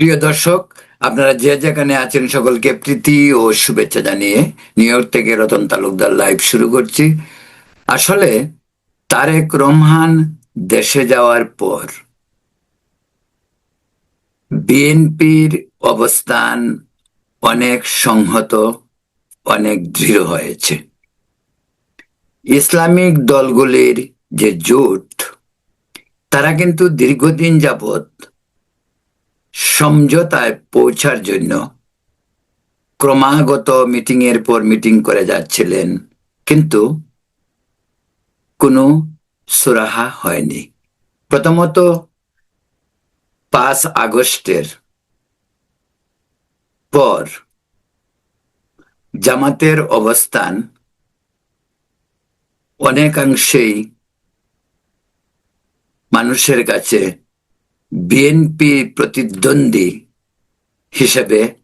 প্রিয় দর্শক, আপনারা যে যেখানে আছেন সকলকে প্রীতি ও শুভেচ্ছা জানিয়ে নিউ ইয়র্ক থেকে রতন তালুকদার লাইভ শুরু করছি। আসলে তারেক রহমান দেশে যাওয়ার পর বিএনপির অবস্থান অনেক সংহত, অনেক দৃঢ় হয়েছে। ইসলামিক দলগুলির যে জোট, তারা কিন্তু দীর্ঘদিন যাবত সমঝোতায় পৌঁছার জন্য ক্রমাগত মিটিং এর পর মিটিং করে যাচ্ছিলেন, কিন্তু কোনো সুরাহা হয়নি। প্রথমত পাঁচ আগস্টের পর জামাতের অবস্থান অনেকাংশেই মানুষের কাছে বিএনপি প্রতিদ্বন্দ্বী হিসেবে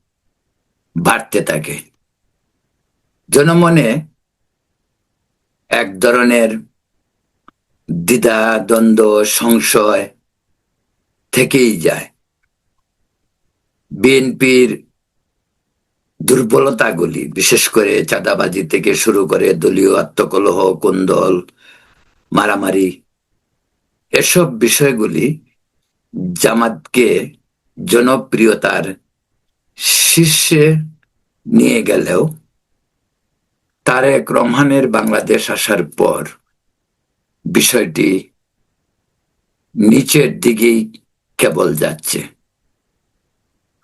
বাড়তে থাকে। জনমনে এক ধরনের দ্বিধা দ্বন্দ্ব সংশয় থেকেই যায়। বিএনপির দুর্বলতাগুলি, বিশেষ করে চাঁদাবাজি থেকে শুরু করে দলীয় আত্মকলহ কুন্দল মারামারি, এসব বিষয়গুলি জামাতকে জনপ্রিয়তার শীর্ষে নিয়ে গেলেও তারেক রহমানের বাংলাদেশ আসার পর বিষয়টি নিচের দিকেই কেবল যাচ্ছে।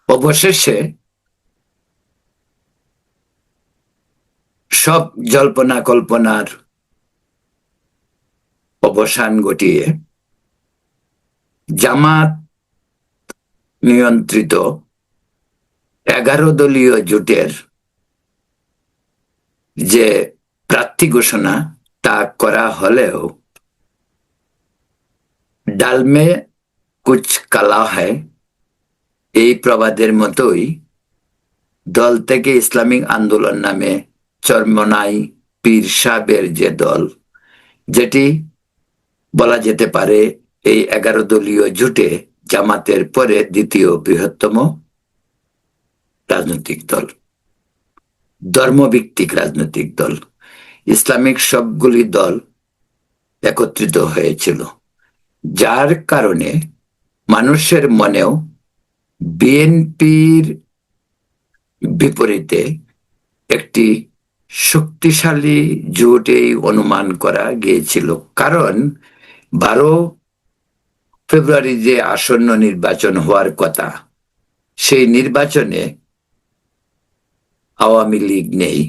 অবশেষে সব জল্পনা কল্পনার অবসান ঘটিয়ে জামাত নিয়ন্ত্রিত এগারো দলীয় জোটের যে প্রার্থী ঘোষণা তা করা হলেও ডালমে কুচ কালা হয়। এই প্রবাদের মতোই দল থেকে ইসলামিক আন্দোলন নামে চরমনাই পীর সাহেবের যে দল, যেটি বলা যেতে পারে এই এগারো দলীয় জোটে জামাতের পরে দ্বিতীয় বৃহত্তম রাজনৈতিক দল, ধর্মভিত্তিক রাজনৈতিক দল, ইসলামিক সবগুলি দল একত্রিত হয়েছিল, যার কারণে মানুষের মনেও বিএনপির বিপরীতে একটি শক্তিশালী জোটেই অনুমান করা গিয়েছিল। কারণ বারো ফেব্রুয়ারি যে আসন্ন নির্বাচন হওয়ার কথা, সেই নির্বাচনে আওয়ামী লীগ নেই।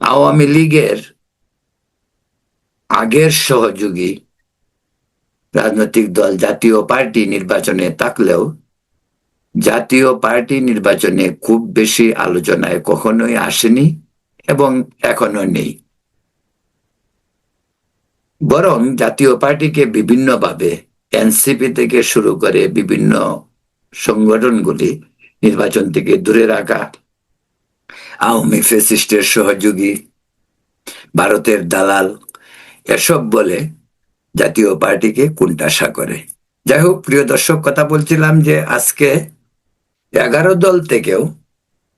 আওয়ামী লীগের আগের সহযোগী রাজনৈতিক দল জাতীয় পার্টি নির্বাচনে থাকলেও, জাতীয় পার্টি নির্বাচনে খুব বেশি আলোচনায় কখনোই আসেনি এবং এখনও নেই। বরং জাতীয় পার্টিকে বিভিন্নভাবে এনসিপি থেকে শুরু করে বিভিন্ন সংগঠনগুলি নির্বাচন থেকে দূরে রাখা, আওয়ামী ফেসিস্টের সহযোগী, ভারতের দালাল, এসব বলে জাতীয় পার্টিকে কুণ্ঠাসা করে। যাই হোক, প্রিয় দর্শক, কথা বলছিলাম যে আজকে এগারো দল থেকেও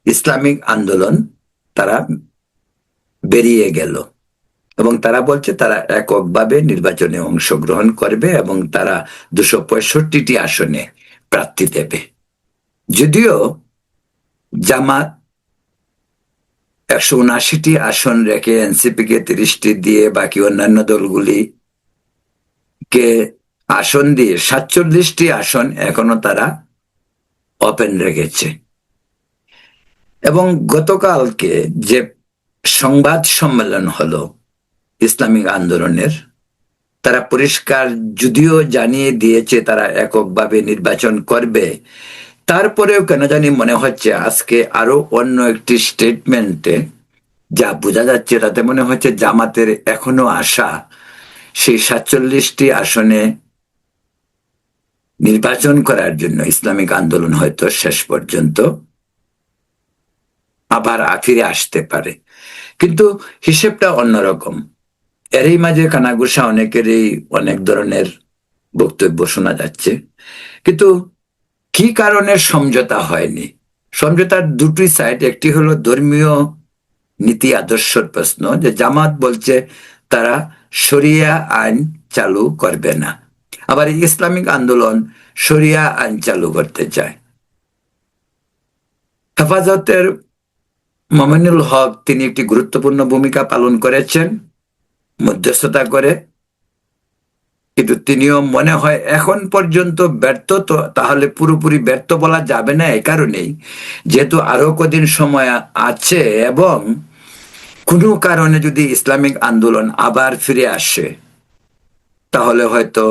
ইসলামিক আন্দোলন তারা বেরিয়ে গেল। এবং তারা বলছে তারা এককভাবে নির্বাচনে অংশগ্রহণ করবে এবং তারা দুশো পঁয়ষট্টিটি আসনে প্রার্থী দেবে। যদিও জামাত একশো উনআশিটি আসন রেখে এনসিপি কে তিরিশটি দিয়ে বাকি অন্যান্য দলগুলি কে আসন দিয়ে সাতচল্লিশটি আসন এখনও তারা ওপেন রেখেছে। এবং গতকালকে যে সংবাদ সম্মেলন হলো ইসলামিক আন্দোলনের। তারা পরিষ্কার যদিও জানিয়ে দিয়েছে তারা এককভাবে নির্বাচন করবে। তারপরেও কেন জানি মনে হচ্ছে আজকে আরও অন্য একটি স্টেটমেন্টে যা বোঝা যাচ্ছে, তাতে মনে হচ্ছে জামাতের এখনও আশা। সেই সাতচল্লিশটি আসনে নির্বাচন করার জন্য ইসলামিক আন্দোলন হয়তো শেষ পর্যন্ত আবার ফিরে আসতে পারে। কিন্তু হিসেবটা অন্যরকম। এরই মাঝে কানাগুসা অনেকেরই অনেক ধরনের বক্তব্য শোনা যাচ্ছে। কিন্তু কি কারণে সমঝোতা হয়নি? সমঝোতার দুটি সাইড একটি হলো ধর্মীয় নীতি আদর্শের প্রশ্ন যে জামাত বলছে তারা শরিয়া আইন চালু করবে না। আবার ইসলামিক আন্দোলন শরিয়া আইন চালু করতে চায়। হেফাজতের মমিনুল হক তিনি একটি গুরুত্বপূর্ণ ভূমিকা পালন করেছেন। মধ্যস্থতা করে। কিন্তু তিনিও মনে হয় এখন পর্যন্ত ব্যর্থ, তো তাহলে পুরোপুরি ব্যর্থ বলা যাবে না এই কারণেই। যেহেতু আরও কদিন সময় আছে এবং কোনো কারণে যদি ইসলামিক আন্দোলন আবার ফিরে আসে, তাহলে হয়তো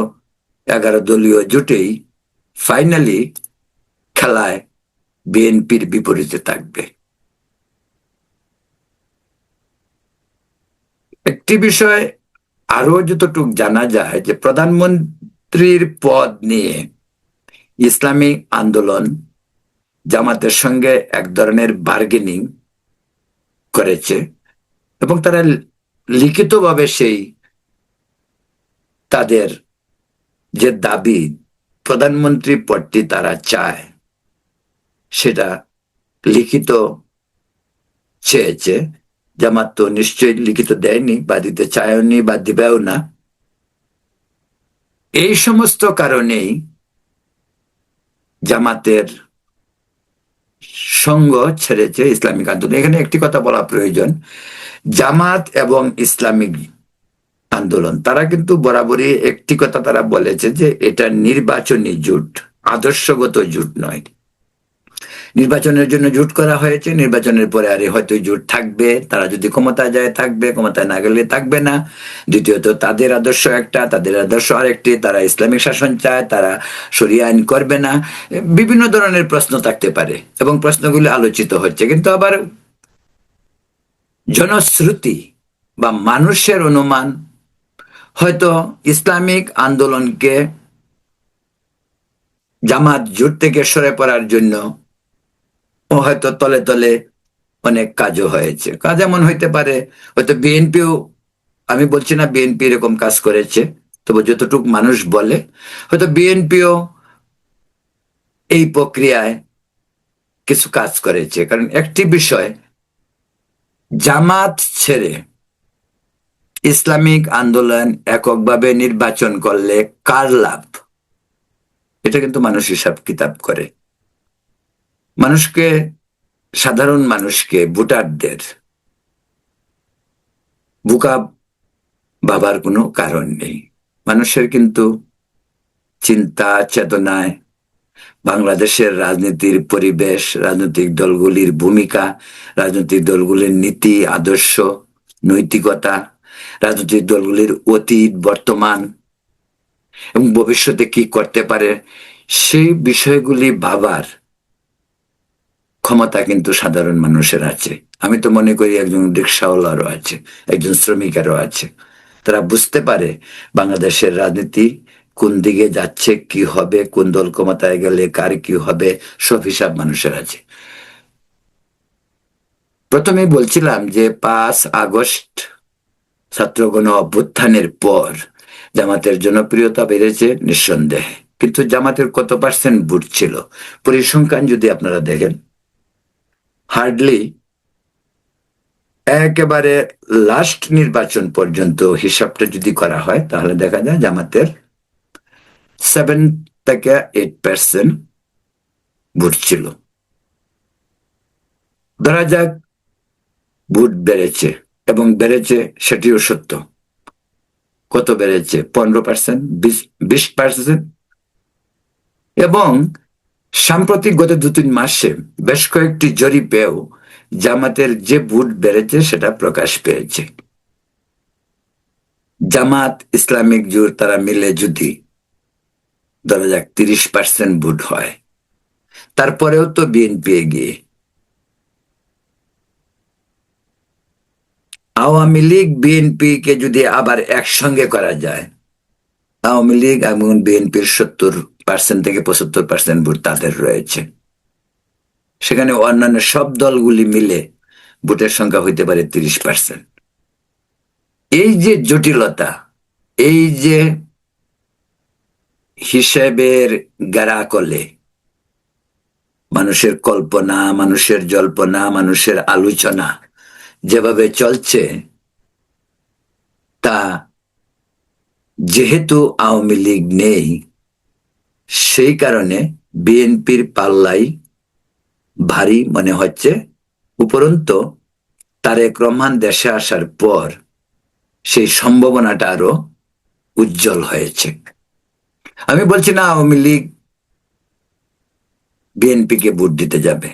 এগারো দলীয় জোটেই ফাইনালি খেলায় বিএনপির বিপরীতে থাকবে। একটি বিষয় আরও যতটুক জানা যায় যে প্রধানমন্ত্রীর পদ নিয়ে ইসলামী আন্দোলন জামাতের সঙ্গে এক ধরনের বার্গেনিং করেছে এবং তারা লিখিতভাবে সেই তাদের যে দাবি প্রধানমন্ত্রী পদটি তারা চায় সেটা লিখিত চেয়েছে। জামাত তো নিশ্চয়ই লিখিত দেয়নি বা দিতে চায়নি বা দিবেও না। এই সমস্ত কারণেই জামাতের সঙ্গ ছেড়েছে ইসলামিক আন্দোলন। এখানে একটি কথা বলা প্রয়োজন। জামাত এবং ইসলামিক আন্দোলন, তারা কিন্তু বরাবরই একটি কথা তারা বলেছে যে এটা নির্বাচনী জোট, আদর্শগত জোট নয়। নির্বাচনের জন্য জোট করা হয়েছে, নির্বাচনের পরে আরে হয়তো জোট থাকবে, তারা যদি ক্ষমতায় যায় থাকবে, ক্ষমতায় না গেলে থাকবে না। দ্বিতীয়ত, তাদের আদর্শ একটা, তাদের আদর্শ আরেকটি, তারা ইসলামিক শাসন চায়, তারা সরিয়ে আইন করবে না। বিভিন্ন ধরনের প্রশ্ন থাকতে পারে এবং প্রশ্নগুলি আলোচিত হচ্ছে। কিন্তু আবার জনশ্রুতি বা মানুষের অনুমান হয়তো ইসলামিক আন্দোলনকে জামাত জোট থেকে সরে পড়ার জন্য হয়তো তলে তলে অনেক কাজও হয়েছে। কাজ এমন হইতে পারে, হয়তো বিএনপিও, আমি বলছি না বিএনপি এরকম কাজ করেছে, তবে যতটুক মানুষ বলে, হয়তো বিএনপিও এই প্রক্রিয়ায় কিছু কাজ করেছে। কারণ একটি বিষয়, জামাত ছেড়ে ইসলামিক আন্দোলন এককভাবে নির্বাচন করলে কার লাভ? এটা কিন্তু মানুষ হিসাব কিতাব করে। মানুষকে, সাধারণ মানুষকে, ভোটারদের বুকা ভাবার কোনো কারণ নেই। মানুষের কিন্তু চিন্তা, চেতনায় বাংলাদেশের রাজনীতির পরিবেশ, রাজনৈতিক দলগুলির ভূমিকা, রাজনৈতিক দলগুলির নীতি, আদর্শ, নৈতিকতা, রাজনৈতিক দলগুলির অতীত, বর্তমান এবং ভবিষ্যতে কি করতে পারে, সেই বিষয়গুলি ভাবার ক্ষমতা কিন্তু সাধারণ মানুষের আছে। আমি তো মনে করি একজন রিক্সাওয়ালারও আছে, একজন শ্রমিকেরও আছে। তারা বুঝতে পারে বাংলাদেশের রাজনীতি কোন দিকে যাচ্ছে, কি হবে, কোন দল ক্ষমতায় গেলে কার কি হবে, সব হিসাব মানুষের আছে। প্রথমে বলছিলাম যে পাঁচ আগস্ট ছাত্রগণ অভ্যুত্থানের পর জামাতের জনপ্রিয়তা বেড়েছে নিঃসন্দেহে। কিন্তু জামাতের কত পার্সেন্ট ভোট ছিল? পরিসংখ্যান যদি আপনারা দেখেন হার্ডলি একেবারে লাস্ট নির্বাচন পর্যন্ত হিসাবটা যদি করা হয়, তাহলে দেখা যায় জামাতের সেভেন থেকে এইট পার্সেন্ট ভোট ছিল। ধরা যাক ভোট বেড়েছে এবং বেড়েছে সেটিও সত্য। কত বেড়েছে? পনেরো পার্সেন্ট বিশ বিশ পার্সেন্ট এবং সাম্প্রতিক গত দু তিন মাসে বেশ কয়েকটি জরিপেও জামাতের যে ভোট বেড়েছে সেটা প্রকাশ পেয়েছে। জামাত ইসলামিক জোর তারা মিলে যদি ধরা যাক তিরিশ পার্সেন্ট ভোট হয়, তারপরেও তো বিএনপি এগিয়ে। আওয়ামী লীগ বিএনপি কে যদি আবার একসঙ্গে করা যায়, আওয়ামী লীগ এবং বিএনপির সত্তর পার্সেন্ট থেকে পঁচাত্তর পার্সেন্ট ভোট তাদের রয়েছে। সেখানে অন্যান্য সব দলগুলি মিলে ভোটের সংখ্যা হইতে পারে তিরিশ পার্সেন্ট এই যে জটিলতা, এই যে হিসেবের গেরা কলে মানুষের কল্পনা, মানুষের জল্পনা, মানুষের আলোচনা যেভাবে চলছে, তা যেহেতু আওয়ামী লীগ নেই সেই কারণে বিএনপির পাল্লাই ভারী মনে হচ্ছে। উপরন্তু, তারেক রহমান দেশে আসার পর সেই সম্ভাবনাটা আরও উজ্জ্বল হয়েছে। আমি বলছি না আওয়ামী লীগ বিএনপিকে ভোট দিতে যাবে।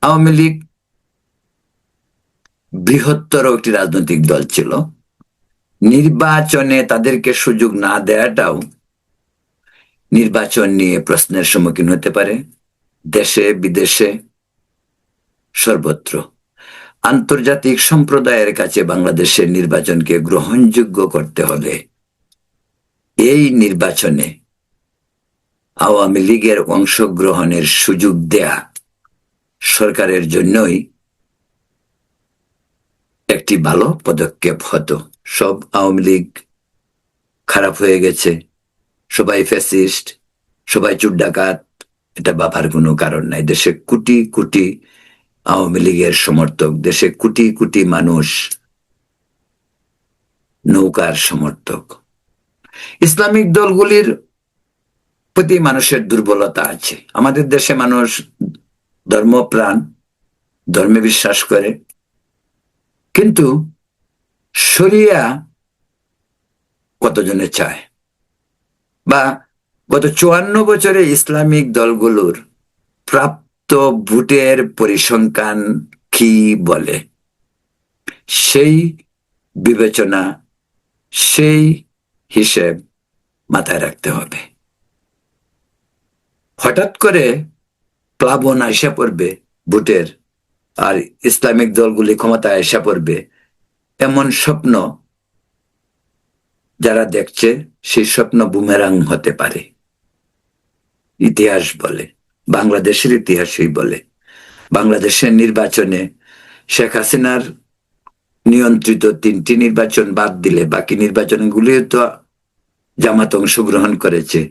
আওয়ামী লীগ বৃহত্তর একটি রাজনৈতিক দল ছিল। নির্বাচনে তাদেরকে সুযোগ না দেওয়াটাও নির্বাচন নিয়ে প্রশ্নের সম্মুখীন হতে পারে। দেশে, বিদেশে সর্বত্র। আন্তর্জাতিক সম্প্রদায়ের কাছে বাংলাদেশের নির্বাচনকে গ্রহণযোগ্য করতে হলে এই নির্বাচনে আওয়ামী লীগের অংশগ্রহণের সুযোগ দেয়া সরকারের জন্যই একটি ভালো পদক্ষেপ হতো। সব আওয়ামী লীগ খারাপ হয়ে গেছে। সবাই ফ্যাসিস্ট সবাই চুট ডাকাত এটা বাবার কোনো কারণ নাই। দেশে কোটি কোটি আওয়ামী লীগের সমর্থক, দেশে কোটি কোটি মানুষ নৌকার সমর্থক। ইসলামিক দলগুলির প্রতি মানুষের দুর্বলতা আছে। আমাদের দেশে মানুষ ধর্মপ্রাণ, ধর্মে বিশ্বাস করে। কিন্তু শরিয়া কতজনে চায়? বা গত চুয়ান্ন বছরে ইসলামিক দলগুলোর প্রাপ্ত ভোটের পরিসংখ্যান কি বলে? সেই বিবেচনা, সেই হিসেব মাথায় রাখতে হবে। হঠাৎ করে প্লাবন আইসা পড়বে ভোটের, আর ইসলামিক দলগুলি ক্ষমতায় আইসা পড়বে, এমন স্বপ্ন যারা দেখছে সেই স্বপ্ন বুমেরাং হতে পারে। ইতিহাস বলে, বাংলাদেশের ইতিহাসই বলে। বাংলাদেশের নির্বাচনে শেখ হাসিনার নিয়ন্ত্রিত তিনটি নির্বাচন বাদ দিলে বাকি নির্বাচনগুলিও তো জামাত অংশগ্রহণ করেছে।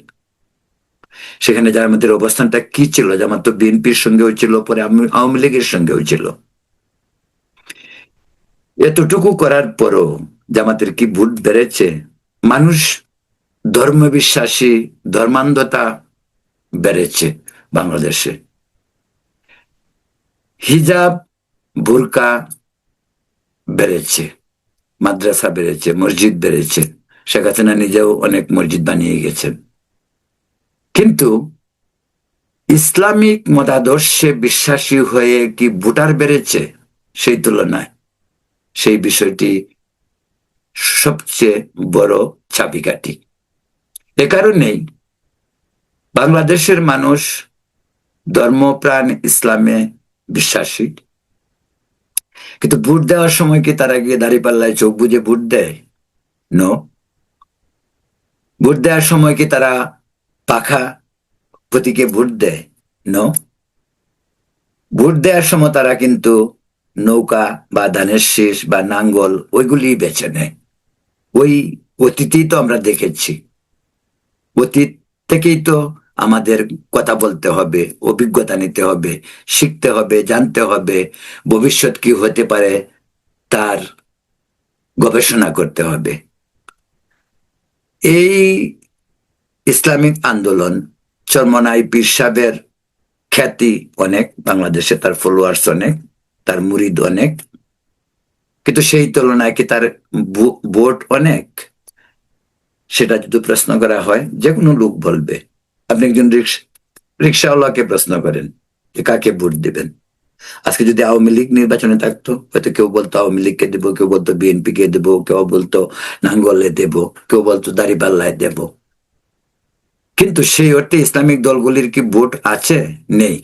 সেখানে জামাতের অবস্থানটা কি ছিল? জামাত তো বিএনপির সঙ্গেও ছিল, পরে আওয়ামী লীগের সঙ্গেও ছিল। এতটুকু করার পরও জামাতের কি ভোট বেড়েছে? মানুষ ধর্মবিশ্বাসী, ধর্মান্ধতা বেড়েছে বাংলাদেশে। হিজাব, বুরকা বেড়েছে, মাদ্রাসা বেড়েছে, মসজিদ বেড়েছে। শেখ হাসিনা নিজেও অনেক মসজিদ বানিয়ে গেছেন। কিন্তু ইসলামিক মতাদর্শে বিশ্বাসী হয়ে কি ভোটার বেড়েছে সেই তুলনায়? সেই বিষয়টি সবচেয়ে বড় চাবিকাঠি। এ কারণেই বাংলাদেশের মানুষ ধর্মপ্রাণ ইসলামে বিশ্বাসী। কিন্তু ভোট দেওয়ার সময় কি তারা গিয়ে দাঁড়িয়ে পাল্লায় চোখ বুঝে ভোট দেয়? নো ভোট দেওয়ার সময় কি তারা পাখা প্রতীকে ভোট দেয়? নো ভোট দেওয়ার সময় তারা কিন্তু নৌকা বা ধানের শীষ বা নাঙ্গল ওইগুলি বেছে নেয়। ওই অতীতেই তো আমরা দেখেছি। অতীত থেকেই তো আমাদের কথা বলতে হবে, অভিজ্ঞতা নিতে হবে, শিখতে হবে, জানতে হবে, ভবিষ্যৎ কি হতে পারে তার গবেষণা করতে হবে। এই ইসলামিক আন্দোলন চরমনাই পীর খ্যাতি অনেক, বাংলাদেশে তার ফলোয়ার্স অনেক, তার মুরিদ অনেক। কিন্তু সেই তুলনায় কি তার ভোট অনেক? সেটা যদি প্রশ্ন করা হয় যে কোনো লোক বলবে। আপনি একজন রিক্সাওয়ালাকে প্রশ্ন করেন যে কাকে ভোট দিবেন? আজকে যদি আওয়ামী লীগ নির্বাচনে থাকতো, হয়তো কেউ বলতো আওয়ামী লীগকে দেবো, কেউ বলতো বিএনপি কে দেবো, কেউ বলতো নাঙ্গলে দেবো, কেউ বলতো দাড়িপাল্লায় দেব। কিন্তু সেই অর্থে ইসলামিক দলগুলির কি ভোট আছে? নেই।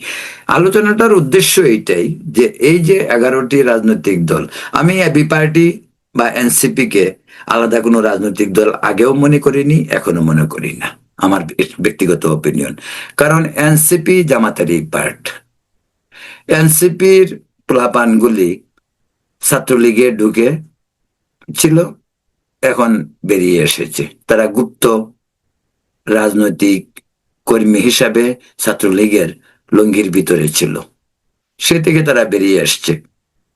আলোচনাটার উদ্দেশ্য এইটাই যে এই যে এগারোটি রাজনৈতিক দল, আমি এবি পার্টি বা এনসিপি কে আলাদা কোনো রাজনৈতিক দল আগেও মনে করিনি, এখনও মনে করি না। আমার ব্যক্তিগত অপিনিয়ন কারণ এনসিপি জামাতারি পার্ট এনসিপির প্লাপানগুলি ছাত্রলীগে ঢুকে ছিল, এখন বেরিয়ে এসেছে। তারা গুপ্ত রাজনৈতিক কর্মী হিসাবে ছাত্রলীগের লঙ্গির ভিতরে ছিল। সে থেকে তারা বেরিয়ে আসছে।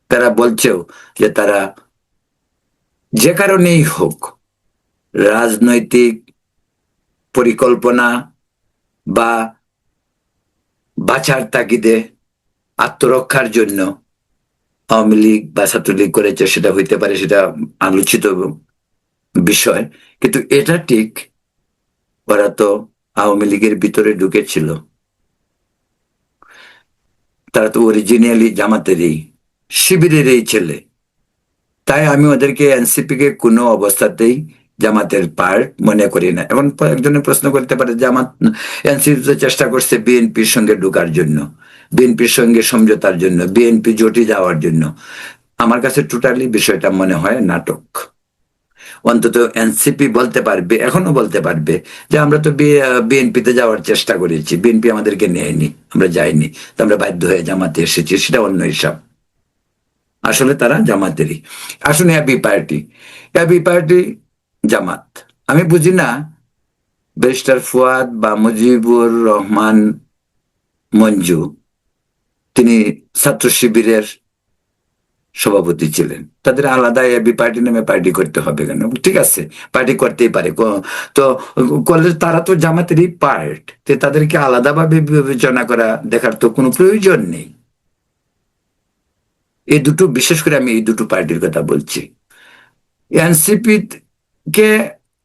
তারা বলছেও যে তারা যে কারণেই হোক রাজনৈতিক পরিকল্পনা বা বাঁচার তাগিদে আত্মরক্ষার জন্য আওয়ামী লীগ বা ছাত্রলীগ করেছে, সেটা হইতে পারে, সেটা আলোচিত বিষয়। কিন্তু এটা ঠিক ওরা তো আওয়ামী লীগের ভিতরে ঢুকেছিল। তারা তো অরিজিনালি জামাতেরই শিবিরের এই ছেলে। তাই আমি ওদেরকে এনসিপি কে কোনো অবস্থাতেই জামাতের পার্ট মনে করি না। এবং একজনের প্রশ্ন করতে পারে, জামাত এনসিপি তো চেষ্টা করছে বিএনপির সঙ্গে ঢুকার জন্য, বিএনপির সঙ্গে সমঝোতার জন্য, বিএনপি জোটে যাওয়ার জন্য। আমার কাছে টোটালি বিষয়টা মনে হয় নাটক। অন্তত এনসিপি বলতে পারবে, এখনও বলতে পারবে যে আমরা তো বিএনপিতে যাওয়ার চেষ্টা করেছি, বিএনপি আমাদেরকে নেয়নি, আমরা যাইনি আমরা বাধ্য হয়ে জামাতে এসেছি, সেটা অন্য হিসাব। আসলে তারা জামাতেরই। আসুন AB party AB party Jamaat. আমি বুঝি না, ব্যারিস্টার ফুয়াদ বা মুজিবুর রহমান মঞ্জু, তিনি ছাত্র শিবিরের সভাপতি ছিলেন। তাদের আলাদা এবি পার্টি নামে পার্টি করতে হবে কেন? ঠিক আছে, পার্টি করতেই পারে। তো কলেজ, তারা তো জামাতেরই পার্ট তাদেরকে আলাদাভাবে বিবেচনা করা দেখার তো কোনো প্রয়োজন নেই। এই দুটো, বিশেষ করে আমি এই দুটো পার্টির কথা বলছি। এনসিপি কে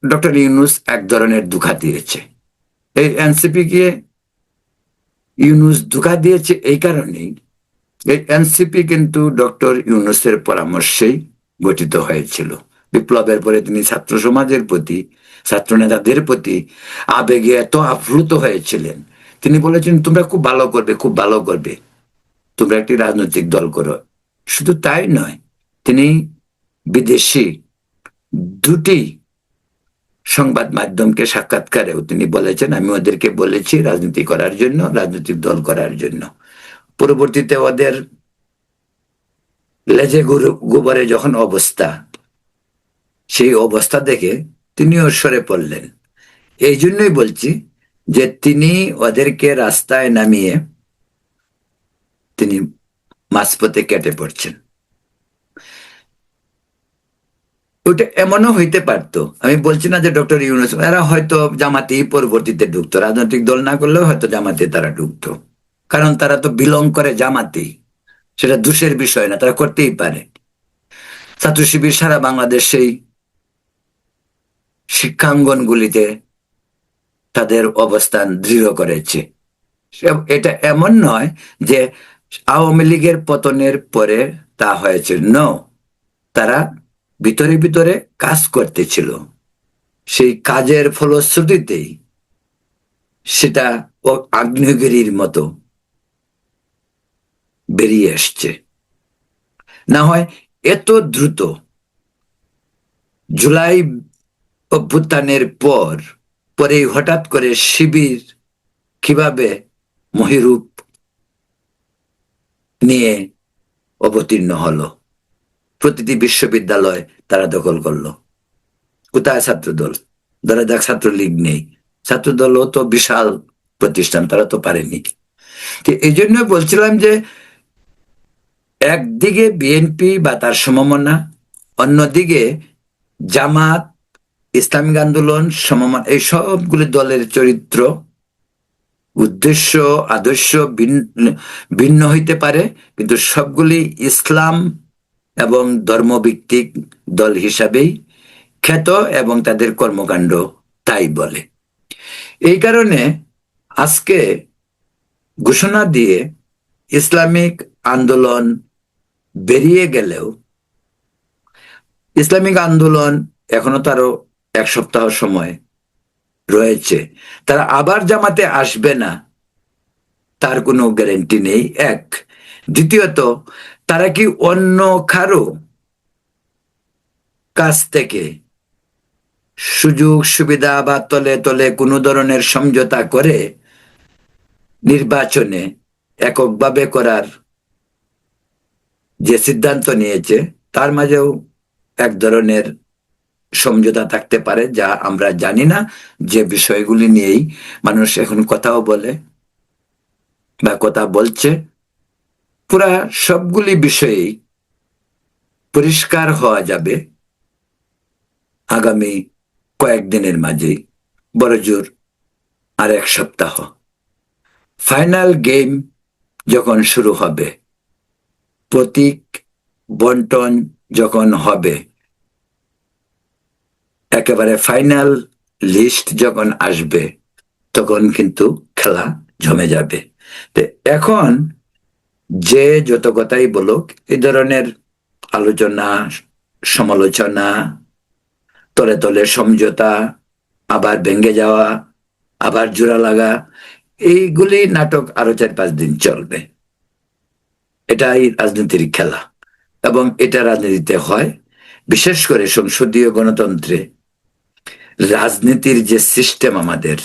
ডক্টর ইউনুস এক ধরনের দুঃখা দিয়েছে। এই এনসিপি কে ইউনুস ধোকা দিয়েছে এই কারণেই এই এনসিপি কিন্তু ডক্টর ইউনুসের পরামর্শেই গঠিত হয়েছিল। বিপ্লবের পরে তিনি ছাত্র সমাজের প্রতি, ছাত্র নেতাদের প্রতি আবেগে এত আপ্লুত হয়েছিলেন। তিনি বলেছেন, তোমরা খুব ভালো করবে, খুব ভালো করবে। তোমরা একটি রাজনৈতিক দল করো। শুধু তাই নয়, তিনি বিদেশি দুটি সংবাদ মাধ্যমকে সাক্ষাৎকারেও তিনি বলেছেন, আমি ওদেরকে বলেছি রাজনীতি করার জন্য, রাজনৈতিক দল করার জন্য। পরবর্তীতে ওদের লেজে গোবরে যখন অবস্থা, সেই অবস্থা দেখে তিনিও সরে পড়লেন। এই জন্যই বলছি যে তিনি ওদেরকে রাস্তায় নামিয়ে তিনি মাঝপথে কেটে পড়ছেন। ওটা এমনও হইতে পারতো। আমি বলছি না যে ডক্টর ইউনুস, এরা হয়তো জামাতে পরবর্তীতে ঢুকতো, রাজনৈতিক দল না করলেও হয়তো জামাতে তারা ঢুকতো। কারণ তারা তো বিলং করে জামাতেই সেটা দুষের বিষয় না, তারা করতেই পারে। ছাত্র শিবির সারা বাংলাদেশ সেই শিক্ষাঙ্গনগুলিতে তাদের অবস্থান দৃঢ় করেছে। এটা এমন নয় যে আওয়ামী লীগের পতনের পরে তা হয়েছে। ন তারা ভিতরে ভিতরে কাজ করতেছিল। সেই কাজের ফলশ্রুতিতেই সেটা আগ্নেয়গিরির মতো বেরিয়ে আসছে। না হয় এত দ্রুত জুলাই অভ্যুত্থানের পর, পরে হঠাৎ করে শিবির কীভাবে মহিরূপ নিয়ে অবতীর্ণ হলো, প্রতিটি বিশ্ববিদ্যালয় তারা দখল করল। কোথায় ছাত্রদল? ধরা যাক ছাত্রলীগ নেই। ছাত্রদলও তো বিশাল প্রতিষ্ঠান, তারা তো পারেনি। এই জন্য বলছিলাম যে একদিকে বিএনপি বা তার সমমনা, অন্যদিকে জামাত, ইসলামিক আন্দোলন, সমমান, এই সবগুলি দলের চরিত্র, উদ্দেশ্য, আদর্শ ভিন্ন হইতে পারে, কিন্তু সবগুলি ইসলাম এবং ধর্মভিত্তিক দল হিসাবেই খ্যাত এবং তাদের কর্মকাণ্ড তাই বলে। এই কারণে আজকে ঘোষণা দিয়ে ইসলামিক আন্দোলন বেরিয়ে গেলেও ইসলামিক আন্দোলন এখনও তারও এক সপ্তাহ সময় রয়েছে। তারা আবার জামাতে আসবে না, তার কোনো গ্যারেন্টি নেই, এক। দ্বিতীয়ত, তারা কি অন্য কারও কাছ থেকে সুযোগ, সুবিধা বা তলে তলে কোনো ধরনের সমঝোতা করে নির্বাচনে এককভাবে করার যে সিদ্ধান্ত নিয়েছে, তার মাঝেও এক ধরনের সমঝোতা থাকতে পারে যা আমরা জানি না। যে বিষয়গুলি নিয়েই মানুষ এখন কথাও বলে বা কথা বলছে। পুরা সবগুলি বিষয়েই পরিষ্কার হওয়া যাবে আগামী কয়েকদিনের মাঝেই বড়জোর আর এক সপ্তাহ। ফাইনাল গেম যখন শুরু হবে প্রতীক বন্টন যখন হবে, একেবারে ফাইনাল লিস্ট যখন আসবে, তখন কিন্তু খেলা জমে যাবে। এখন যে যত কথাই বলুক এই ধরনের আলোচনা, সমালোচনা, তলে তলে সমঝোতা, আবার ভেঙে যাওয়া, আবার জোড়া লাগা, এইগুলি নাটক আরও চার পাঁচ দিন চলবে। এটাই রাজনীতির খেলা। এবং এটা রাজনীতিতে হয়, বিশেষ করে সংসদীয় গণতন্ত্রে। রাজনীতির যে সিস্টেম আমাদের,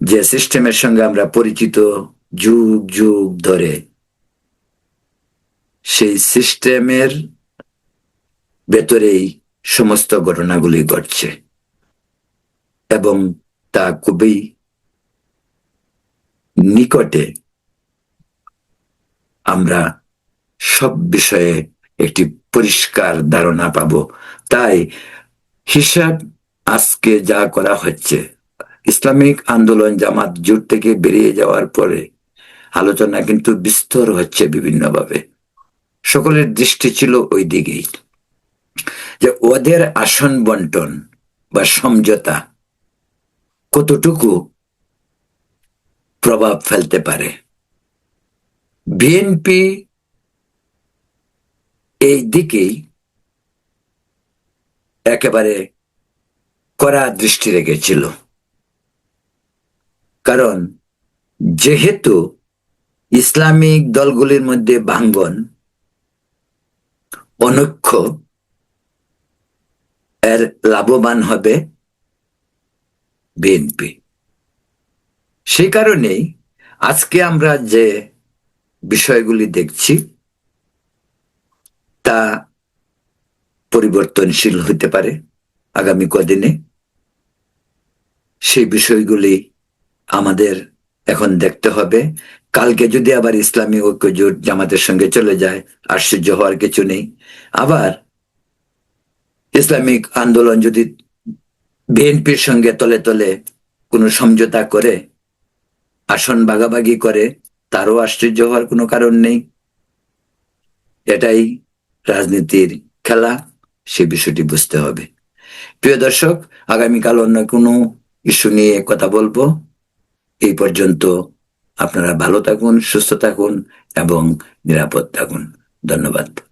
যে সিস্টেমের সঙ্গে আমরা পরিচিত যুগ যুগ ধরে, সেই সিস্টেমের ভেতরেই সমস্ত ঘটনাগুলি ঘটছে। এবং তা খুবই নিকটে আমরা সব বিষয়ে একটি পরিষ্কার ধারণা পাব। তাই হিসাব আজকে যা করা হচ্ছে, ইসলামিক আন্দোলন জামাত জোট থেকে বেরিয়ে যাওয়ার পরে আলোচনা কিন্তু বিস্তর হচ্ছে বিভিন্নভাবে। সকলের দৃষ্টি ছিল ওই দিকেই যে ওদের আসন বন্টন বা সমঝোতা কতটুকু প্রভাব ফেলতে পারে। বিএনপি এই দিকেই একেবারে কড়া দৃষ্টি রেখেছিল। কারণ যেহেতু ইসলামিক দলগুলির মধ্যে ভাঙ্গন অনক্ষ এর লাভবান হবে বিএনপি সেই কারণেই আজকে আমরা যে বিষয়গুলি দেখছি, তা পরিবর্তনশীল হতে পারে আগামী কদিনে। সেই বিষয়গুলি আমাদের এখন দেখতে হবে। কালকে যদি আবার ইসলামী ঐক্য জোট জামাতের সঙ্গে চলে যায়, আশ্চর্য হওয়ার কিছু নেই। আবার ইসলামিক আন্দোলন যদি বিএনপির সঙ্গে তলে তলে কোনো সমঝোতা করে, আসন ভাগাভাগি করে তারও আশ্চর্য হওয়ার কোনো কারণ নেই। এটাই রাজনীতির খেলা, সে বিষয়টি বুঝতে হবে। প্রিয় দর্শক, আগামীকাল অন্য কোনো ইস্যু নিয়ে কথা বলব। এই পর্যন্ত আপনারা ভালো থাকুন, সুস্থ থাকুন এবং নিরাপদ থাকুন। ধন্যবাদ।